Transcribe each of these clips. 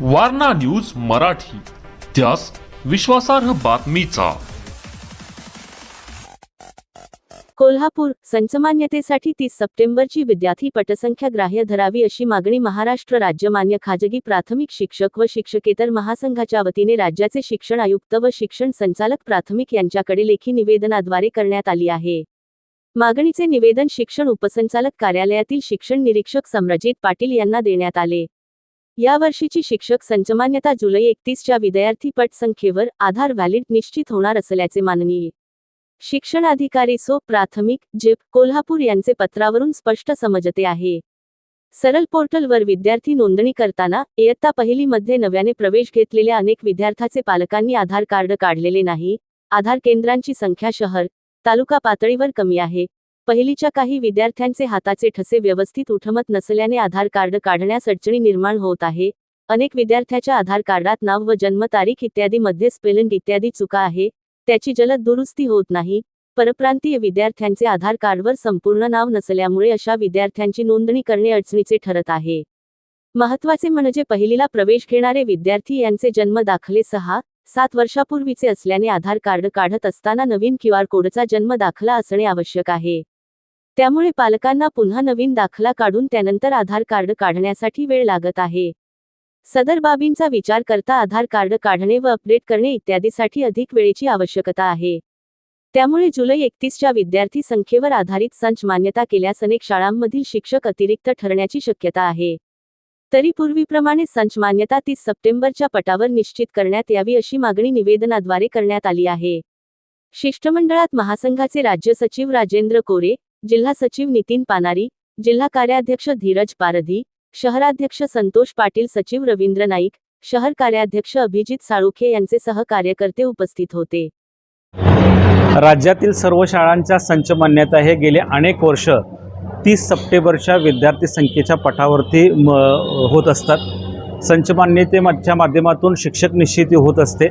Warna news Marathi. त्यास विश्वासार्ह बातमीचा. कोल्हापूर संचमान्यतेसाठी तीस सप्टेंबरची विद्यार्थी पटसंख्या ग्राह्य धरावी अशी मागणी महाराष्ट्र राज्य मान्य खाजगी प्राथमिक शिक्षक व शिक्षकेतर महासंघाच्या वतीने राज्याचे शिक्षण आयुक्त व शिक्षण संचालक प्राथमिक यांच्याकडे लेखी निवेदनाद्वारे करण्यात आली आहे. मागणीचे निवेदन शिक्षण उपसंचालक कार्यालयातील शिक्षण निरीक्षक सम्रजित पाटील यांना देण्यात आले. यावर्षीची शिक्षक संचमान्यता जुलै एकतीसच्या विद्यार्थी पटसंख्येवर आधार व्हॅलिड निश्चित होणार असल्याचे माननीय शिक्षण अधिकारी सो प्राथमिक जेप कोल्हापूर यांचे पत्रावरून स्पष्ट समजते आहे. सरल पोर्टलवर विद्यार्थी नोंदणी करताना इयत्ता पहिलीमध्ये नव्याने प्रवेश घेतलेल्या अनेक विद्यार्थ्याचे पालकांनी आधार कार्ड काढलेले नाही. आधार केंद्रांची संख्या शहर तालुका पातळीवर कमी आहे. पहिलीच्या काही विद्यार्थ्यांचे हाताचे ठसे व्यवस्थित उठमत नसल्याने आधार कार्ड काढण्यास अडचणी निर्माण होत आहे. अनेक विद्यार्थ्याच्या आधार कार्डात नाव व जन्मतारीख इत्यादी मध्ये स्पेलिंग इत्यादी चुका आहे. त्याची जलद दुरुस्ती होत नाही. परप्रांतीय विद्यार्थ्यांचे आधार कार्डवर संपूर्ण नाव नसल्यामुळे अशा विद्यार्थ्यांची नोंदणी करणे अडचणीचे ठरत आहे. महत्त्वाचे म्हणजे पहिलीला प्रवेश घेणारे विद्यार्थी यांचे जन्म दाखले सहा सात वर्षापूर्वीचे असल्याने आधार कार्ड काढत असताना नवीन क्यू आर कोडचा जन्म दाखला असणे आवश्यक आहे. त्यामुळे पालकांना पुन्हा नवीन दाखला काढून त्यानंतर आधार कार्ड काढण्यासाठी वेळ लागत आहे. सदर बाबींचा विचार करता आधार कार्ड काढणे व अपडेट करणे इत्यादीसाठी अधिक वेळेची आवश्यकता आहे. त्यामुळे जुलै एकतीसच्या विद्यार्थी संख्येवर आधारित संच मान्यता केल्यास अनेक शाळांमधील शिक्षक अतिरिक्त ठरण्याची शक्यता आहे. तरी पूर्वीप्रमाणे संच मान्यता तीस सप्टेंबरच्या पटावर निश्चित करण्यात यावी अशी मागणी निवेदनाद्वारे करण्यात आली आहे. शिष्टमंडळात महासंघाचे राज्य सचिव राजेंद्र कोरे जिल्हा सचिव नितीन पानारी जिल्हा कार्याध्यक्ष धीरज पारधी शहराध्यक्ष संतोष पाटील सचिव रवींद्र नाईक शहर कार्याध्यक्ष अभिजित साळुखे यांचे सहकार्यकर्ते उपस्थित होते. राज्यातील सर्व शाळांच्या संच मान्यता हे गेले अनेक वर्ष तीस सप्टेंबरच्या विद्यार्थी संख्येच्या पटावरती म होत असतात. संचमान्यतेच्या माध्यमातून शिक्षक निश्चिती होत असते.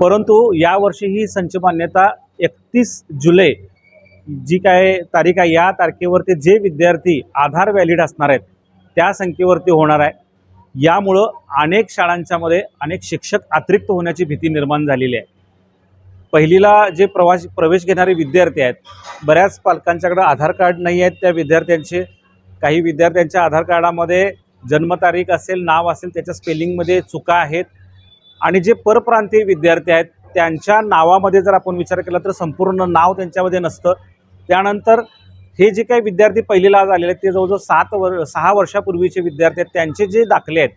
परंतु यावर्षी ही संचमान्यता एकतीस जुलै जी काय तारीख आहे या तारखेवरती जे विद्यार्थी आधार व्हॅलिड असणार आहेत त्या संख्येवरती होणार आहे. यामुळं अनेक शाळांच्यामध्ये अनेक शिक्षक अतिरिक्त होण्याची भीती निर्माण झालेली आहे. पहिलीला जे प्रवास प्रवेश घेणारे विद्यार्थी आहेत बऱ्याच पालकांच्याकडे आधार कार्ड नाही आहेत त्या विद्यार्थ्यांचे काही विद्यार्थ्यांच्या आधार कार्डामध्ये जन्मतारीख असेल नाव असेल त्याच्या स्पेलिंगमध्ये चुका आहेत. आणि जे परप्रांतीय विद्यार्थी आहेत त्यांच्या नावामध्ये जर आपण विचार केला तर संपूर्ण नाव त्यांच्यामध्ये नसतं. त्यानंतर हे जे काही विद्यार्थी पहिलीला आज आलेले आहेत ते जवळजवळ सात वर सहा वर्षापूर्वीचे विद्यार्थी आहेत. त्यांचे जे दाखले आहेत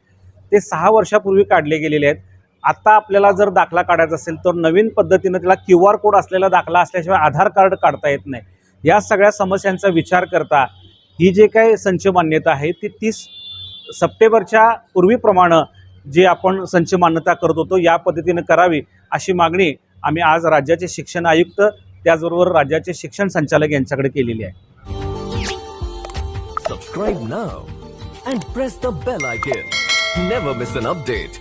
ते सहा वर्षापूर्वी काढले गेलेले आहेत. आत्ता आपल्याला जर दाखला काढायचा असेल तर नवीन पद्धतीनं त्याला क्यू आर कोड असलेला दाखला असल्याशिवाय आधार कार्ड काढता येत नाही. या सगळ्या समस्यांचा विचार करता ही जे काही संच मान्यता आहे ती तीस सप्टेंबरच्या पूर्वीप्रमाणे जे आपण संच मान्यता करत होतो या पद्धतीनं करावी अशी मागणी आम्ही आज राज्याचे शिक्षण आयुक्त त्याचबरोबर राज्याचे शिक्षण संचालक यांच्याकडे केलेली आहे. Subscribe now and press the bell icon never miss an update